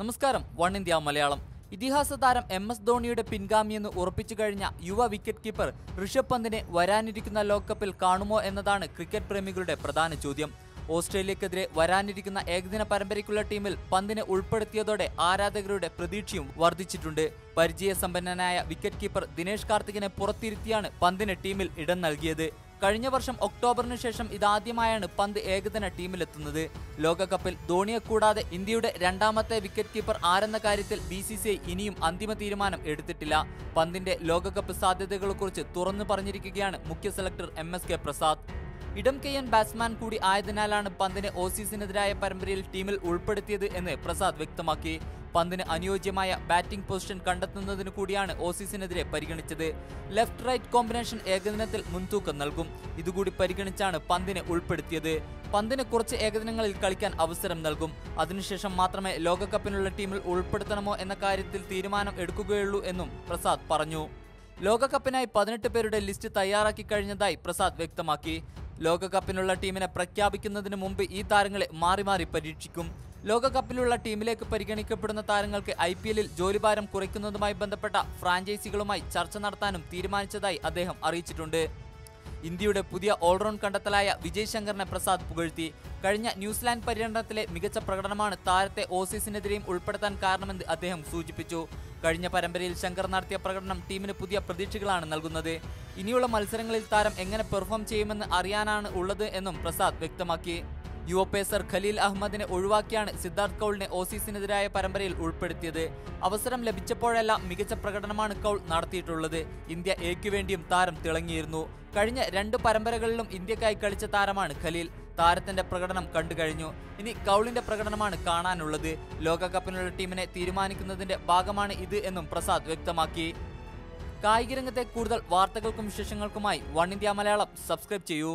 നമസ്കാരം one India Malayalam. ഇതിഹാസ താരം എം എസ് ധോണിയുടെ പിൻഗാമിയെന്ന് ഉറപ്പിച്ചു കഴിഞ്ഞ യുവ വിക്കറ്റ് കീപ്പർ ഋഷഭ് പന്തിനെ വരാനിരിക്കുന്ന ലോകകപ്പിൽ കാണുമോ എന്നതാണ് ക്രിക്കറ്റ് പ്രേമികളുടെ പ്രധാന ചോദ്യം. ഓസ്ട്രേലിയക്കെതിരെ വരാനിരിക്കുന്ന ഏകദിന പരമ്പരയ്ക്കുള്ള ടീമിൽ പന്തിനെ ഉൾപ്പെടുത്തിയതോടെ ആരാധകരുടെ പ്രതീക്ഷയും വർദ്ധിച്ചിട്ടുണ്ട്. പരിചയസമ്പന്നനായ വിക്കറ്റ് കീപ്പർ ദിനേഷ് കാർത്തികിനെ പുറത്തിരുത്തിയാണ് പന്തിന് ടീമിൽ ഇടം നൽകിയത്. കഴിഞ്ഞ വർഷം ഒക്ടോബറിന് ശേഷം ഇതാദ്യമായാണ് പന്ത് ഏകദിന ടീമിലെത്തുന്നത്. ലോകകപ്പിൽ ധോണിയെ കൂടാതെ ഇന്ത്യയുടെ രണ്ടാമത്തെ വിക്കറ്റ് കീപ്പർ ആരെന്ന കാര്യത്തിൽ ബി ഇനിയും അന്തിമ തീരുമാനം എടുത്തിട്ടില്ല. പന്തിന്റെ ലോകകപ്പ് സാധ്യതകളെക്കുറിച്ച് തുറന്നു പറഞ്ഞിരിക്കുകയാണ് മുഖ്യ സെലക്ടർ എം പ്രസാദ്. ഇടം കെയ്യൻ ബാറ്റ്സ്മാൻ കൂടി ആയതിനാലാണ് പന്തിനെ ഓസീസിനെതിരായ പരമ്പരയിൽ ടീമിൽ ഉൾപ്പെടുത്തിയത് എന്ന് പ്രസാദ് വ്യക്തമാക്കി. പന്തിന് അനുയോജ്യമായ ബാറ്റിംഗ് പൊസിഷൻ കണ്ടെത്തുന്നതിന് കൂടിയാണ് ഓസീസിനെതിരെ പരിഗണിച്ചത്. ലെഫ്റ്റ് റൈറ്റ് കോമ്പിനേഷൻ ഏകദിനത്തിൽ മുൻതൂക്കം നൽകും. ഇതുകൂടി പരിഗണിച്ചാണ് പന്തിനെ ഉൾപ്പെടുത്തിയത്. പന്തിന് കുറച്ച് ഏകദിനങ്ങളിൽ കളിക്കാൻ അവസരം നൽകും. അതിനുശേഷം മാത്രമേ ലോകകപ്പിനുള്ള ടീമിൽ ഉൾപ്പെടുത്തണമോ എന്ന കാര്യത്തിൽ തീരുമാനം എടുക്കുകയുള്ളൂ എന്നും പ്രസാദ് പറഞ്ഞു. ലോകകപ്പിനായി പതിനെട്ട് പേരുടെ ലിസ്റ്റ് തയ്യാറാക്കി കഴിഞ്ഞതായി പ്രസാദ് വ്യക്തമാക്കി. ലോകകപ്പിനുള്ള ടീമിനെ പ്രഖ്യാപിക്കുന്നതിന് മുമ്പ് ഈ താരങ്ങളെ മാറി മാറി പരീക്ഷിക്കും. ലോകകപ്പിലുള്ള ടീമിലേക്ക് പരിഗണിക്കപ്പെടുന്ന താരങ്ങൾക്ക് ഐ പി എല്ലിൽ ജോലിഭാരം കുറയ്ക്കുന്നതുമായി ബന്ധപ്പെട്ട ഫ്രാഞ്ചൈസികളുമായി ചർച്ച നടത്താനും തീരുമാനിച്ചതായി അദ്ദേഹം അറിയിച്ചിട്ടുണ്ട്. ഇന്ത്യയുടെ പുതിയ ഓൾറൗണ്ട് കണ്ടെത്തലായ വിജയ് ശങ്കറിനെ പ്രസാദ് പുകഴ്ത്തി. കഴിഞ്ഞ ന്യൂസിലാൻഡ് പര്യടനത്തിലെ മികച്ച പ്രകടനമാണ് താരത്തെ ഓസീസിനെതിരെയും ഉൾപ്പെടുത്താൻ കാരണമെന്ന് അദ്ദേഹം സൂചിപ്പിച്ചു. കഴിഞ്ഞ പരമ്പരയിൽ ശങ്കർ നടത്തിയ പ്രകടനം ടീമിന് പുതിയ പ്രതീക്ഷകളാണ് നൽകുന്നത്. ഇനിയുള്ള മത്സരങ്ങളിൽ താരം എങ്ങനെ പെർഫോം ചെയ്യുമെന്ന് അറിയാനാണ് ഉള്ളത് എന്നും പ്രസാദ് വ്യക്തമാക്കി. യുവ പേസർ ഖലീൽ അഹമ്മദിനെ ഒഴിവാക്കിയാണ് സിദ്ധാർത്ഥ് കൗളിനെ ഓസീസിനെതിരായ പരമ്പരയിൽ ഉൾപ്പെടുത്തിയത്. അവസരം ലഭിച്ചപ്പോഴെല്ലാം മികച്ച പ്രകടനമാണ് കൗൾ നടത്തിയിട്ടുള്ളത്. ഇന്ത്യ എക്ക് വേണ്ടിയും താരം തിളങ്ങിയിരുന്നു. കഴിഞ്ഞ രണ്ട് പരമ്പരകളിലും ഇന്ത്യക്കായി കളിച്ച താരമാണ് ഖലീൽ. താരത്തിന്റെ പ്രകടനം കണ്ടു കഴിഞ്ഞു. ഇനി കൗളിന്റെ പ്രകടനമാണ് കാണാനുള്ളത്. ലോകകപ്പിനുള്ള ടീമിനെ തീരുമാനിക്കുന്നതിന്റെ ഭാഗമാണ് ഇത് എന്നും പ്രസാദ് വ്യക്തമാക്കി. കായിക രംഗത്തെ കൂടുതൽ വാർത്തകൾക്കും വിശേഷങ്ങൾക്കുമായി വൺ ഇന്ത്യ മലയാളം. സബ്സ്ക്രൈബ് ചെയ്യൂ.